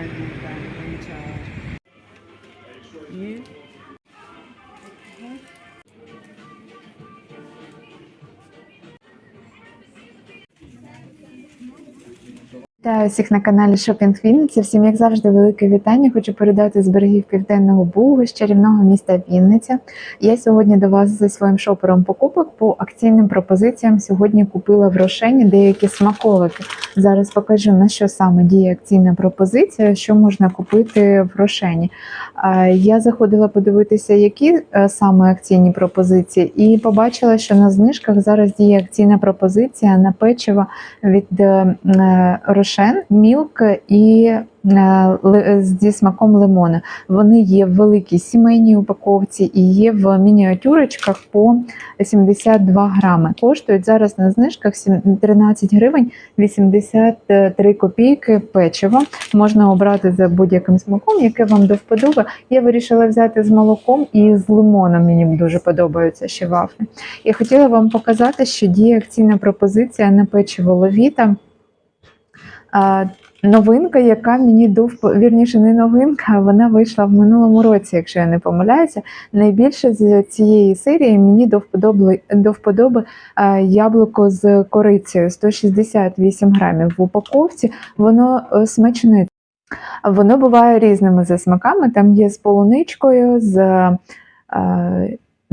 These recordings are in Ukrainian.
in. You Вітаю всіх на каналі Шопінг Вінниця. Всім, як завжди, велике вітання. Хочу передати з берегів Південного Бугу з чарівного міста Вінниця. Я сьогодні до вас зі своїм шопером покупок по акційним пропозиціям. Сьогодні купила в Рошені деякі смаколики. Зараз покажу на що саме діє акційна пропозиція, що можна купити в Рошені. Я заходила подивитися, які е, саме акційні пропозиції, і побачила, що на знижках зараз діє акційна пропозиція на печиво від е, е, Рошен, Мілк і е, зі смаком лимона. Вони є в великій сімейній упаковці і є в мініатюрочках по 72 грами. Коштують зараз на знижках 13 гривень 83 копійки печиво. Можна обрати за будь-яким смаком, яке вам до вподоби. Я вирішила взяти з молоком і з лимоном. Мені дуже подобаються ще вафлі. Я хотіла вам показати, що діє акційна пропозиція на печиво Ловіта. Новинка, яка мені до вірніше, не новинка, вона вийшла в минулому році, якщо я не помиляюся. Найбільше з цієї серії мені до вподоби, до вподоби а, яблуко з корицею 168 грамів в упаковці. Воно е, смачне. Воно буває різними за смаками. Там є з полуничкою, з, е,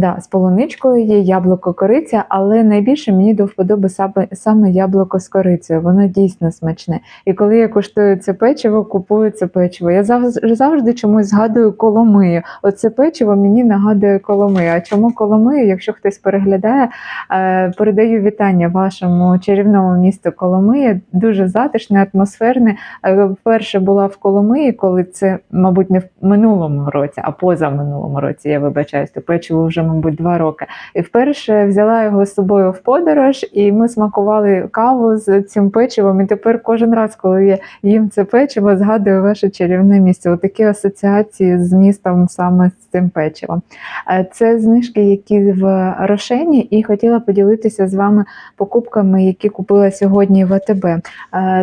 да, з полуничкою є яблуко кориця, але найбільше мені до вподоби саме, яблуко з корицею. Воно дійсно смачне. І коли я куштую це печиво, купую це печиво. Я завжди, завжди чомусь згадую коломию. Оце печиво мені нагадує коломию. А чому коломию? Якщо хтось переглядає, е, передаю вітання вашому чарівному місту Коломия. Дуже затишне, атмосферне. Е, Вперше була в Коломиї, коли це, мабуть, не в минулому році, а поза минулому році. Я вибачаюсь, то печиво вже, мабуть, два роки. І вперше взяла його з собою в подорож, і ми смакували каву з цим печивом. І тепер кожен раз, коли я їм це печиво, згадую ваше чарівне місце. Отакі асоціації з містом саме з цим печивом. Е, Це знижки, які в Рошені, і хотіла поділитися з вами покупками, які купила сьогодні в АТБ. Е,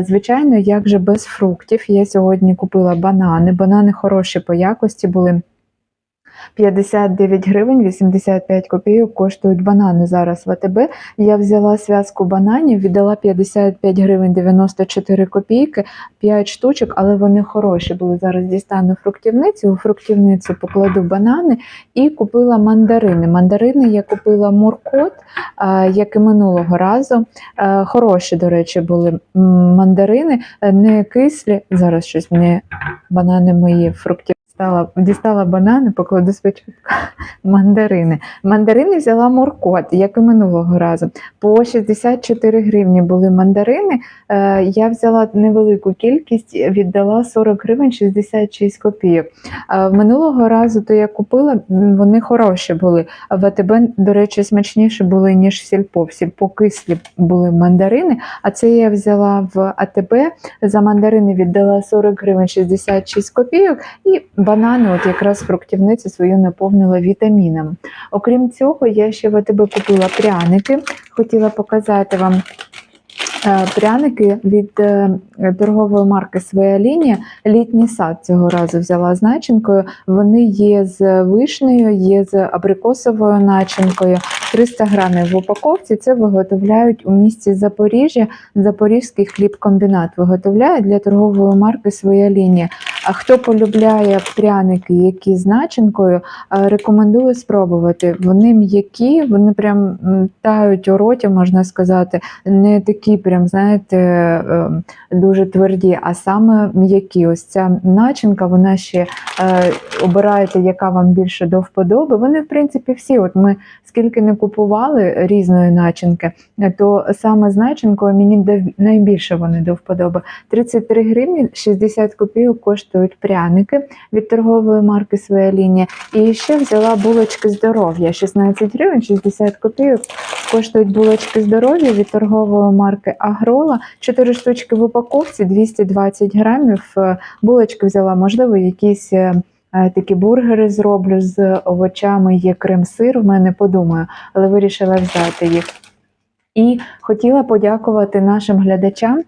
Звичайно, як же без фруктів. Я сьогодні купила банани. Банани хороші по якості були. 59 гривень 85 копійок коштують банани зараз в АТБ. Я взяла зв'язку бананів, віддала 55 гривень 94 копійки, 5 штучок, але вони хороші були. Зараз дістану фруктівницю, у фруктівницю покладу банани і купила мандарини. Мандарини я купила муркот, як і минулого разу. Хороші, до речі, були мандарини, е, не кислі. Зараз щось мені банани мої фруктів. Дістала, дістала банани, покладу спочатку мандарини. Мандарини взяла моркот, як і минулого разу. По 64 гривні були мандарини. Е, я взяла невелику кількість, віддала 40 гривень 66 копійок. Е, минулого разу то я купила, вони хороші були. В АТБ, до речі, смачніші були, ніж сільпо. В сільпо кислі були мандарини, а це я взяла в АТБ. За мандарини віддала 40 гривень 66 копійок. І банани, от якраз фруктівницю свою наповнила вітамінами. Окрім цього, я ще в АТБ купила пряники. Хотіла показати вам. е, Пряники від е, торгової марки Своя лінія. Літній сад цього разу взяла з начинкою. Вони є з вишнею, є з абрикосовою начинкою. 300 грамів в упаковці. Це виготовляють у місті Запоріжжя. Запорізький хлібкомбінат виготовляє для торгової марки Своя лінія. А хто полюбляє пряники, які з начинкою, е, рекомендую спробувати. Вони м'які, вони прям тають у роті, можна сказати, не такі, прям знаєте, е, дуже тверді, а саме м'які. Ось ця начинка, вона ще е, обираєте, яка вам більше до вподоби. Вони, в принципі, всі. От ми скільки не купували різної начинки, то саме з начинкою мені найбільше вони до вподоби. 33 гривні 60 копійок коштують пряники від торгової марки Своя лінія. І ще взяла булочки здоров'я. 16 гривень 60 копійок коштують булочки здоров'я від торгової марки Агрола. 4 штучки в упаковці, 220 грамів. Е, Булочки взяла, можливо, якісь. е, е, Такі бургери зроблю з овочами, є крем-сир, в мене подумаю, але вирішила взяти їх. І хотіла подякувати нашим глядачам,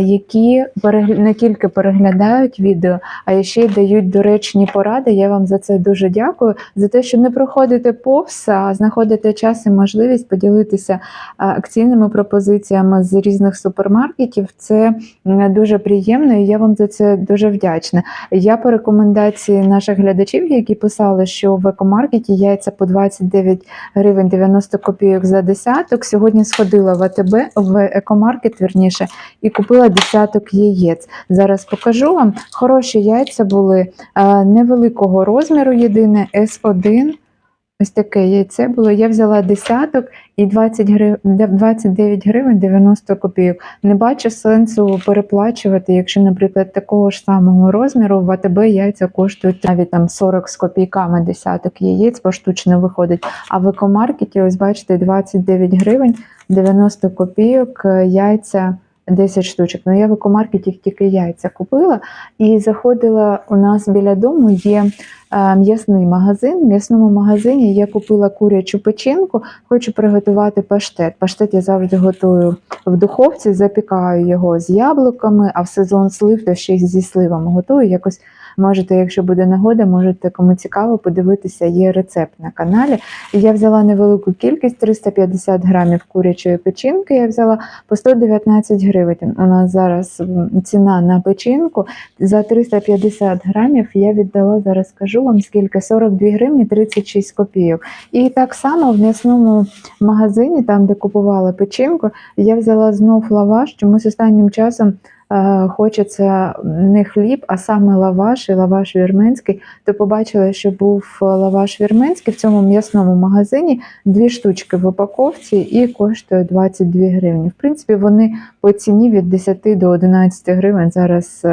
які не тільки переглядають відео, а ще й дають доречні поради. Я вам за це дуже дякую. За те, що не проходите повз, а знаходите час і можливість поділитися акційними пропозиціями з різних супермаркетів. Це дуже приємно, і я вам за це дуже вдячна. Я по рекомендації наших глядачів, які писали, що в екомаркеті яйця по 29 гривень 90 копійок за десяток. Сьогодні сходила в АТБ в екомаркет, вірніше, і купила десяток яєць. Зараз покажу вам. Хороші яйця були е, невеликого розміру, єдине С1. Ось таке яйце було. Я взяла десяток і 20 грив... 29 гривень 90 копійок. Не бачу сенсу переплачувати, якщо, наприклад, такого ж самого розміру в АТБ яйця коштують навіть там 40 з копійками десяток яєць поштучно виходить. А в екомаркеті, ось бачите, 29 гривень 90 копійок е, яйця 10 штучок. Ну я в екомаркеті тільки яйця купила і заходила у нас біля дому. Є е, м'ясний магазин. В м'ясному магазині я купила курячу печінку, хочу приготувати паштет. Паштет я завжди готую в духовці, запікаю його з яблуками, а в сезон слив то ще й зі сливами готую. Якось можете, якщо буде нагода, можете кому цікаво подивитися, є рецепт на каналі. Я взяла невелику кількість 350 грамів курячої печінки. Я взяла по 119 гривень. У нас зараз ціна на печінку за 350 грамів. Я віддала зараз, скажу вам скільки 42 гривні 36 копійок. І так само в м'ясному магазині, там де купувала печінку, я взяла знов лаваш. Чомусь останнім часом хочеться не хліб, а саме лаваш і лаваш вірменський. То побачила, що був лаваш вірменський в цьому м'ясному магазині. Дві штучки в упаковці і коштує 22 гривні. В принципі, вони по ціні від 10 до 11 гривень зараз.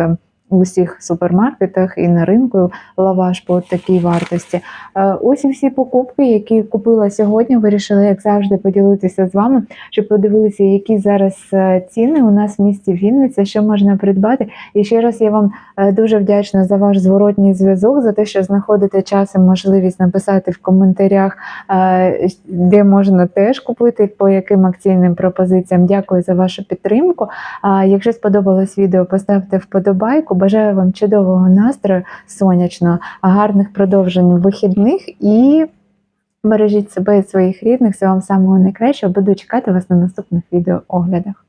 Е, У всіх супермаркетах і на ринку лаваш по такій вартості. Е, Ось і всі покупки, які купила сьогодні. Вирішила, як завжди, поділитися з вами, щоб подивилися, які зараз е, ціни у нас в місті Вінниця, що можна придбати. І ще раз я вам е, дуже вдячна за ваш зворотній зв'язок, за те, що знаходите час і можливість написати в коментарях, де можна теж купити, по яким акційним пропозиціям. Дякую за вашу підтримку. Якщо сподобалось відео, поставте вподобайку. Бажаю вам чудового настрою, сонячного, гарних продовжень вихідних і бережіть себе і своїх рідних. Всього вам самого найкращого. Буду чекати вас на наступних відеооглядах.